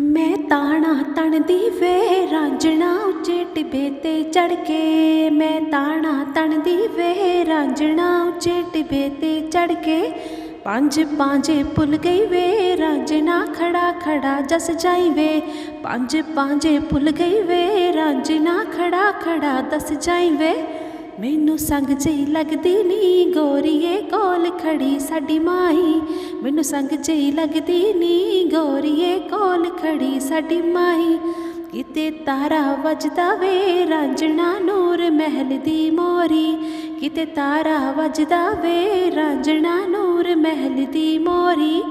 ਮੈਂ ਤਾਣਾ ਤਣਦੀ ਵੇ, ਰਾਂਝਣਾ ਉੱਚੇ ਟਿਬੇ ਤੇ ਚੜ ਕੇ। ਮੈਂ ਤਾਣਾ ਤਣਦੀ ਵੇ, ਰਾਂਝਣਾ ਉੱਚੇ ਟਿਬੇ ਤੇ ਚੜ ਕੇ। ਪੰਜ ਪਾਂਜੇ ਭੁੱਲ ਗਈ ਵੇ, ਰਾਂਝਣਾ ਖੜਾ ਖੜਾ ਜਸ ਜਾਈ ਵੇ। ਪੰਜ ਪਾਂਜੇ ਭੁੱਲ ਗਈ ਵੇ, ਰਾਂਝਣਾ ਖੜਾ ਖੜਾ ਦਸ ਜਾਈ ਵੇ। ਮੈਨੂੰ ਸੰਗ ਜਿਹੀ ਲੱਗਦੀ ਨੀ, ਗੋਰੀਏ ਕੋਲ ਖੜੀ ਸਾਡੀ ਮਾਈ। ਮੈਨੂੰ ਸੰਗ ਜਿਹੀ ਲੱਗਦੀ ਨੀ ਗੋਰੀ ਕੋਲ ਖੜੀ ਸਾਡੀ ਮਾਈ ਕਿਤੇ ਤਾਰਾ ਵੱਜਦਾ ਵੇ, ਰਾਂਝਣਾ ਨੂਰ ਮਹਿਲ ਦੀ ਮੋਰੀ। ਕਿਤੇ ਤਾਰਾ ਵੱਜਦਾ ਵੇ, ਰਾਂਝਣਾ ਨੂਰ ਮਹਿਲ ਦੀ ਮੋਰੀ।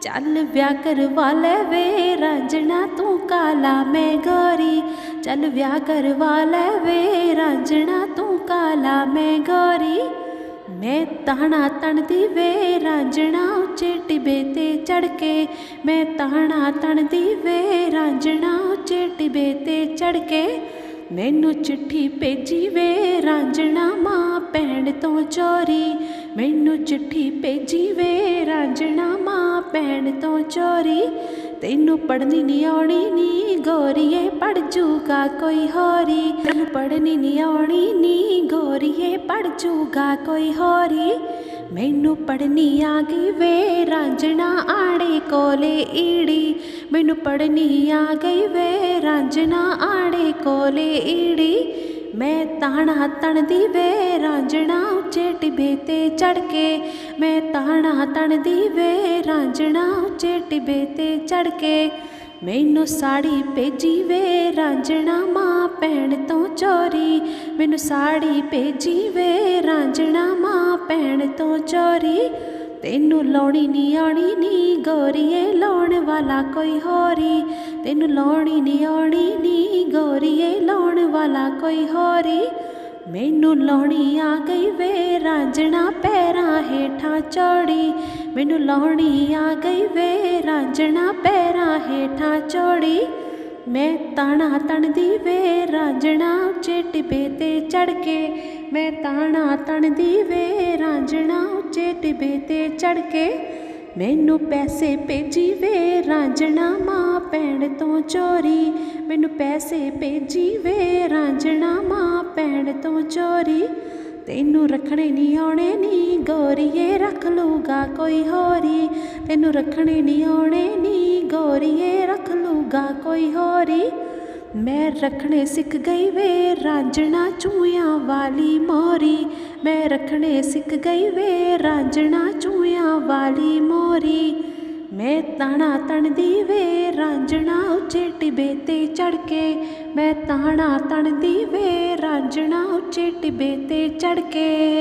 ਚੱਲ ਵਿਆਹ ਕਰਵਾ ਲੈ ਵੇ, ਰਾਂਝਣਾ ਤੂੰ ਕਾਲਾ ਮੈਂ ਗੋਰੀ ਚੱਲ ਵਿਆਹ ਕਰਵਾ ਲੈ ਵੇ, ਰਾਂਝਣਾ ਤੂੰ ਕਾਲਾ ਮੈਂ ਗੋਰੀ ਮੈਂ ਤਾਣਾ ਤਣਦੀ ਵੇ ਰਾਂਝਣਾ ਉੱਚੇ ਟਿਬੇ ਤੇ ਚੜ ਕੇ। ਮੈਂ ਤਾਣਾ ਤਣਦੀ ਵੇ ਰਾਂਝਣਾ ਉੱਚੇ ਟਿਬੇ ਤੇ ਚੜ ਕੇ। ਮੈਨੂੰ ਚਿੱਠੀ ਭੇਜੀ ਵੇ ਰਾਂਝਣਾ ਮਾਂ ਭੈਣ ਤੋਂ ਚੋਰੀ। ਮੈਨੂੰ ਚਿੱਠੀ ਭੇਜੀ ਵੇ ਰਾਂਝਣਾ ਮਾਂ ਭੈਣ ਤੋਂ ਚੋਰੀ। ਤੈਨੂੰ ਪੜਨੀ ਨਹੀਂ ਆਉਣੀ ਨੀ, ਗੋਰੀਏ ਪੜ ਜੂਗਾ ਕੋਈ ਹੋਰੀ। ਤੈਨੂੰ ਪੜਨੀ ਨਹੀਂ ਆਉਣੀ ਨੀ, ਗੋਰੀਏ ਪੜ ਜੂਗਾ ਕੋਈ ਹੋਰੀ। ਮੈਨੂੰ ਪੜਨੀ ਆ ਗਈ ਵੇ ਰਾਂਝਣਾ ਆੜੇ ਕੋਲੇ ਈੜੀ। ਮੈਨੂੰ ਪੜਨੀ ਆ ਗਈ ਵੇ ਰਾਂਝਣਾ ਆੜੇ ਕੋਲੇ ਈੜੀ। ਮੈਂ ਤਾਣਾ ਤਣਦੀ ਵੇ ਰਾਂਝਣਾ ਉੱਚੇ ਟਿਬੇ ਤੇ ਚੜ ਕੇ, ਮੈਂ ਤਾਣਾ ਤਣਦੀ ਵੇ ਰਾਂਝਣਾ ਉੱਚੇ ਟਿਬੇ ਤੇ ਚੜ ਕੇ, ਮੈਨੂੰ ਸਾੜੀ ਭੇਜੀ ਵੇ ਰਾਂਝਣਾ ਮਾਂ ਭੈਣ ਤੋਂ ਚੋਰੀ, ਮੈਨੂੰ ਸਾੜੀ ਭੇਜੀ ਵੇ ਰਾਂਝਣਾ ਮਾਂ ਭੈਣ ਤੋਂ ਚੋਰੀ। ਤੈਨੂੰ ਲਾਉਣੀ ਨਹੀਂ ਆਉਣੀ ਨੀ ਗੋਰੀਏ, ਲਾਉਣ ਵਾਲਾ ਕੋਈ ਹੋਰੀ। ਤੈਨੂੰ ਲਾਉਣੀ ਨਹੀਂ ਆਉਣੀ ਨੀ ਗੋਰੀਏ, ਲਾਉਣ ਵਾਲਾ ਕੋਈ ਹੋਰੀ। ਮੈਨੂੰ ਲਾਉਣੀ ਆ ਗਈ ਵੇ ਰਾਂਝਣਾ ਪੈਰਾਂ ਹੇਠਾਂ ਚੌੜੀ। ਮੈਨੂੰ ਲਾਉਣੀ ਆ ਗਈ ਵੇ ਰਾਂਝਣਾ ਪੈਰਾਂ ਹੇਠਾਂ ਚੌੜੀ। ਮੈਂ ਤਾਣਾ ਤਣਦੀ ਵੇ ਰਾਂਝਣਾ ਉੱਚੇ ਟਿਬੇ ਤੇ ਚੜ ਕੇ। ਮੈਂ ਤਾਣਾ ਤਣਦੀ ਵੇ ਰਾਂਝਣਾ ਉੱਚੇ ਟਿਬੇ ਤੇ ਚੜ ਕੇ ਮੈਨੂੰ ਪੈਸੇ ਭੇਜੀ ਵੇ ਰਾਂਝਣਾ ਮਾਂ ਪੈਣ ਤੋਂ ਚੋਰੀ। ਮੈਨੂੰ ਪੈਸੇ ਭੇਜੀ ਵੇ ਰਾਂਝਣਾ ਮਾਂ ਪੈਣ ਤੋਂ ਚੋਰੀ। ਤੈਨੂੰ ਰੱਖਣੇ ਨਹੀਂ ਆਉਣੇ ਨੀ, ਗੋਰੀਏ ਰੱਖ ਲੂਗਾ ਕੋਈ ਹੋਰੀ। ਤੈਨੂੰ ਰੱਖਣੇ ਨਹੀਂ ਆਉਣੇ ਨੀ, ਗੋਰੀਏ ਰੱਖ ਲੂਗਾ ਕੋਈ ਹੋਰੀ। ਮੈਂ ਰੱਖਣੇ ਸਿੱਖ ਗਈ ਵੇ, ਰਾਂਝਣਾ ਚੂਆਂ ਵਾਲੀ ਮੋਰੀ। ਮੈਂ ਰੱਖਣੇ ਸਿੱਖ ਗਈ ਵੇ, ਰਾਂਝਣਾ ਚੂਹਿਆਂ ਵਾਲੀ ਮੋਰੀ। ਮੈਂ ਤਾਣਾ ਤਣਦੀ ਵੇ, ਰਾਂਝਣਾ ਉੱਚੇ ਟਿਬੇ ਤੇ ਚੜ ਕੇ। ਮੈਂ ਤਾਣਾ ਤਣਦੀ ਵੇ, ਰਾਂਝਣਾ ਉੱਚੇ ਟਿਬੇ ਤੇ ਚੜ ਕੇ।